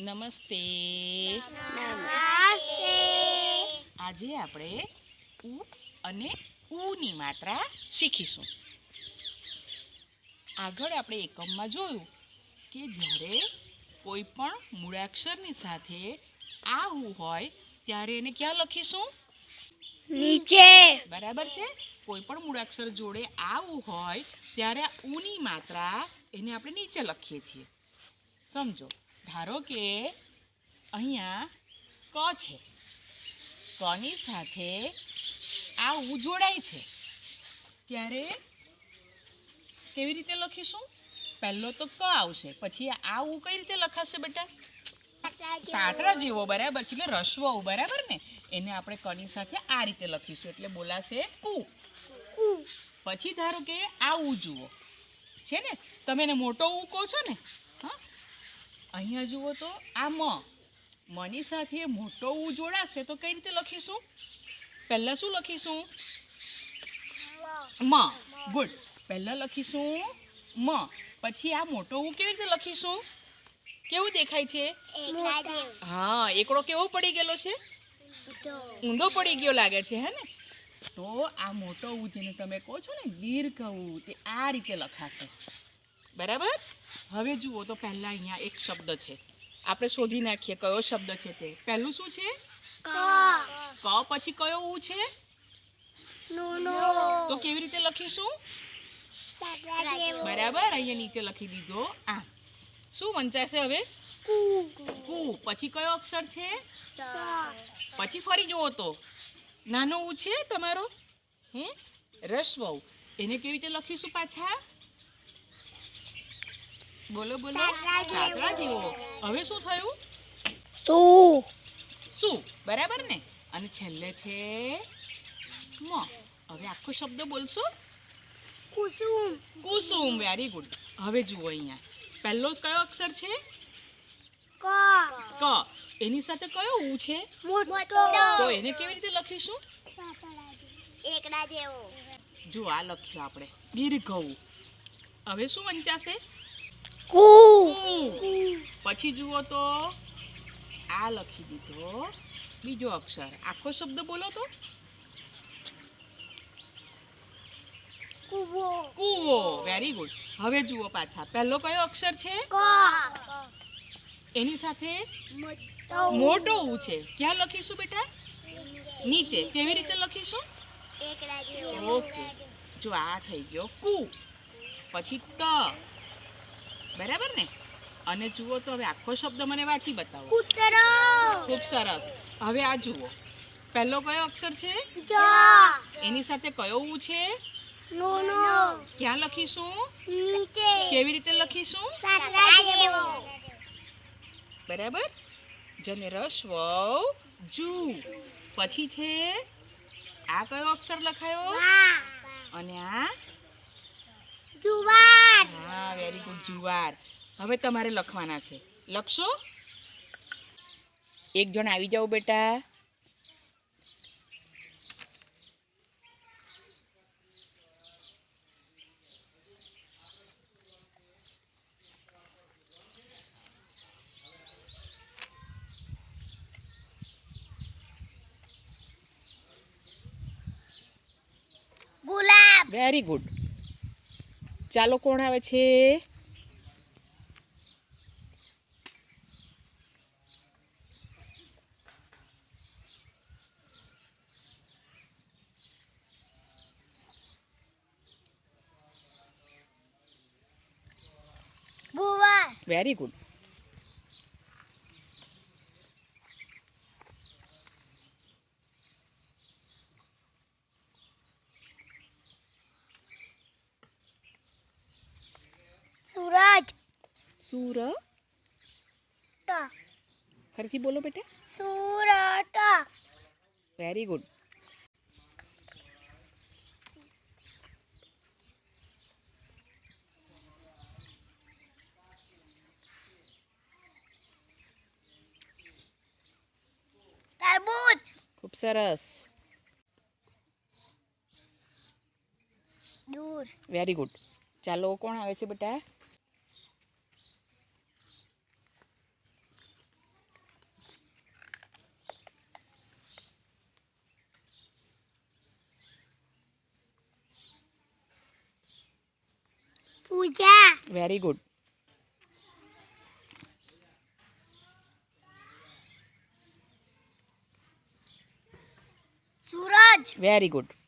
નમસ્તે. આજે આપણે ઉ અને ઉની માત્રા શીખીશું. આગળ આપણે એકમમાં જોયું કે જ્યારે કોઈ પણ મૂળાક્ષરની સાથે આ ઉ હોય ત્યારે એને ક્યાં લખીશું? નીચે. બરાબર છે? કોઈ પણ મૂળાક્ષર જોડે આવું હોય ત્યારે આ ઉની માત્રા એને આપણે નીચે લખીએ છીએ. સમજો. ધારો કે અહીંયા ક છે. કની સાથે આ ઉ જોડાય છે. ત્યારે કેવી રીતે લખીશું? પહેલો તો ક આવશે પછી આ ઉ કઈ રીતે લખાશે બેટા? સાતરા જેવો બરાબર? છે એટલે રસ્વ ઉ બરાબર ને? એને આપણે કની સાથે આ રીતે લખીશું એટલે બોલાશે કુ. પછી ધારો કે આ ઉ જુઓ. છે ને? તમે એને મોટો ઉ કહો છો ને? હા? અહીંયા જુઓ તો આ મ. મની સાથે મોટો ઉ જોડાશે તો કઈ રીતે લખીશું? પહેલાં શું લખીશું? મ. ગુડ. પહેલાં લખીશું મ. પછી આ મોટો ઉ કેવી રીતે લખીશું? કેવું દેખાય છે? હા, એકડો કેવો પડી ગયેલો છે? ઊંધો પડી ગયો લાગે છે, હે ને? તો આ મોટો ઉ જેને તમે કહો છો ને દીર્ઘ ઉ તે આ રીતે લખાશે. બરાબર? હવે જુઓ તો પહેલાં અહીંયા એક શબ્દ છે. આપણે શોધી નાખીએ કયો શબ્દ છે તે. પહેલું શું છે? ક. પછી કયો ઉ છે? તો કેવી રીતે લખીશું? બરાબર અહીંયા નીચે લખી દીધો. આ શું વંચાશે હવે? કુ. પછી કયો અક્ષર છે? પછી ફરી જુઓ તો. નાનો ઉ છે તમારો? હે? રસ્વ એને કેવી રીતે લખીશું પાછા? બોલો બોલો. સાતરા જેવો. હવે શું થયું? શું? શું? બરાબર ને? અને છેલ્લે છે મ. હવે આખો શબ્દ બોલશો? કુસુમ. કુસુમ વેરી ગુડ હવે જુઓ અહીંયા. પહેલો કયો અક્ષર છે? ક. ક. એની સાથે કયો ઉ છે? મોટો. તો એને કેવી રીતે લખીશું? એકડા જેવો. જો આ લખ્યું આપણે. દીર્ઘ ઉ. હવે શું વંચાશે? કુ. પછી જુઓ તો. આ લખી દીધો. બીજો અક્ષર. આખો શબ્દ બોલો તો. કુવો. કૂવો. વેરી ગુડ હવે જુઓ પાછા. પહેલો કયો અક્ષર છે? એની સાથે મોટો. મોટો ઉ છે. ક્યાં લખીશું બેટા? નીચે. કેવી રીતે લખીશું? ઓકે. જો આ થઈ ગયો. કુ. પછી ત. બરાબર ને? અને જુઓ તો હવે આખો શબ્દ મને વાંચી બતાવો. ખૂબ સરસ. હવે આ જુઓ. પહેલો કયો અક્ષર છે? જ! એની સાથે કયો ઉ છે? ક્યાં લખીશું? નીચે. કેવી રીતે લખીશું? બરાબર? જને રસ્વ જુ. પછી છે આ કયો અક્ષર લખાયો? અને આ જુવાર ગુડ જુવાર હવે તમારે લખવાના છે. લખશો? એક જણ આવી જાઓ બેટા. ગુલાબ. વેરી ગુડ ચાલો કોણ આવે છે? ગુવાર વેરી ગુડ સૂરજ સુર ટ ફરીથી બોલો બેટા સુરટ ખૂબ સરસ વેરી ગુડ ચાલો કોણ આવે છે બેટા? Pooja. Very good Suraj very good